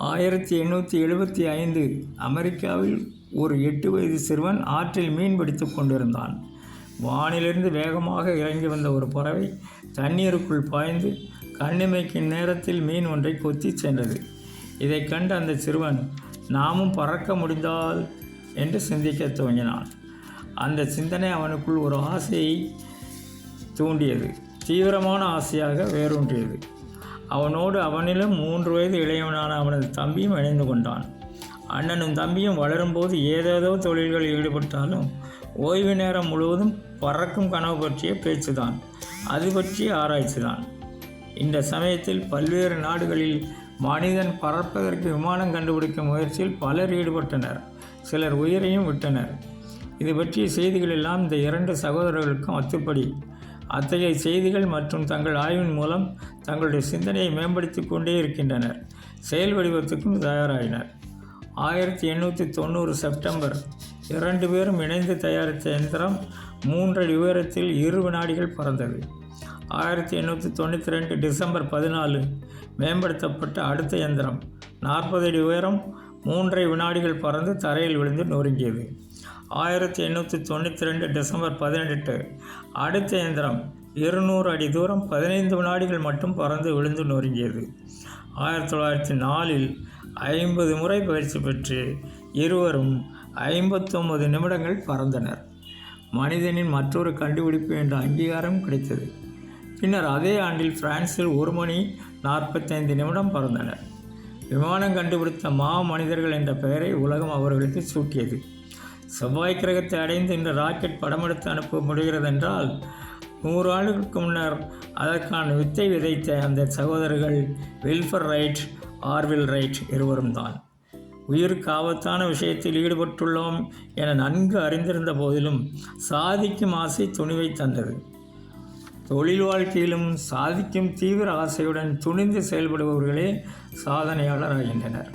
ஆயிரத்தி எண்ணூற்றி எழுபத்தி ஐந்து அமெரிக்காவில் ஒரு எட்டு வயது சிறுவன் ஆற்றில் மீன் பிடித்து கொண்டிருந்தான். வானிலிருந்து வேகமாக இறங்கி வந்த ஒரு பறவை தண்ணீருக்குள் பாய்ந்து கண்ணிமைக்கும் நேரத்தில் மீன் ஒன்றை கொத்தி சென்றது. இதைக் கண்ட அந்த சிறுவன் நாமும் பறக்க முடிந்தால் என்று சிந்திக்க துவங்கினான். அந்த சிந்தனை அவனுக்குள் ஒரு ஆசையை தூண்டியது. தீவிரமான ஆசையாக வேரூன்றியது. அவனோடு அவனிலும் மூன்று வயது இளையவனான அவனது தம்பியும் இணைந்து கொண்டான். அண்ணனும் தம்பியும் வளரும்போது ஏதேதோ தொழில்களில் ஈடுபட்டாலும் ஓய்வு நேரம் முழுவதும் பறக்கும் கனவு பற்றிய பேச்சுதான். அது பற்றிய ஆராய்ச்சி தான் இந்த சமயத்தில் பல்வேறு நாடுகளில் மனிதன் பறப்பதற்கு விமானம் கண்டுபிடிக்கும் முயற்சியில் பலர் ஈடுபட்டனர். சிலர் உயிரையும் விட்டனர். இது பற்றிய செய்திகள் எல்லாம் இந்த இரண்டு சகோதரர்களுக்கும் அத்துப்படி. அத்தகைய செய்திகள் மற்றும் தங்கள் ஆய்வின் மூலம் தங்களுடைய சிந்தனையை மேம்படுத்தி கொண்டே இருக்கின்றனர். செயல் வடிவத்துக்கும் தயாராகினர் ஆயிரத்தி எண்ணூற்றி தொண்ணூறு செப்டம்பர். இரண்டு பேரும் இணைந்து தயாரித்த எந்திரம் மூன்றடி உயரத்தில் இரு வினாடிகள் பறந்தது. ஆயிரத்தி எண்ணூற்றி தொண்ணூற்றி ரெண்டு டிசம்பர் பதினாலு மேம்படுத்தப்பட்ட அடுத்த இயந்திரம் நாற்பது அடி உயரம் மூன்றரை வினாடிகள் பறந்து தரையில் விழுந்து நொறுங்கியது. ஆயிரத்தி எண்ணூற்றி தொண்ணூற்றி ரெண்டு டிசம்பர் பதினெட்டு. அடுத்த இயந்திரம் இருநூறு அடி தூரம் பதினைந்து வினாடிகள் மட்டும் பறந்து விழுந்து நொறுங்கியது. ஆயிரத்தி தொள்ளாயிரத்தி நாலில் ஐம்பது முறை பயிற்சி பெற்று இருவரும் ஐம்பத்தொம்பது நிமிடங்கள் பறந்தனர். மனிதனின் மற்றொரு கண்டுபிடிப்பு என்ற அங்கீகாரம் கிடைத்தது. பின்னர் அதே ஆண்டில் பிரான்சில் ஒரு மணி நாற்பத்தைந்து நிமிடம் பறந்தனர். விமானம் கண்டுபிடித்த மா மனிதர்கள் என்ற பெயரை உலகம் அவர்களுக்கு சூட்டியது. செவ்வாய் கிரகத்தை அடைந்து இந்த ராக்கெட் படமெடுத்து அனுப்ப முடிகிறது என்றால் நூறு ஆண்டுகளுக்கு முன்னர் அதற்கான வித்தை விதைத்த அந்த சகோதரர்கள் வில்ஃபர் ரைட் ஆர்வில் ரைட் இருவரும் தான். உயிருக்கு ஆபத்தான விஷயத்தில் ஈடுபட்டுள்ளோம் என நன்கு அறிந்திருந்த போதிலும் சாதிக்கும் ஆசை துணிவை தந்தது. தொழில் வாழ்க்கையிலும் சாதிக்கும் தீவிர ஆசையுடன் துணிந்து செயல்படுபவர்களே சாதனையாளர் ஆகின்றனர்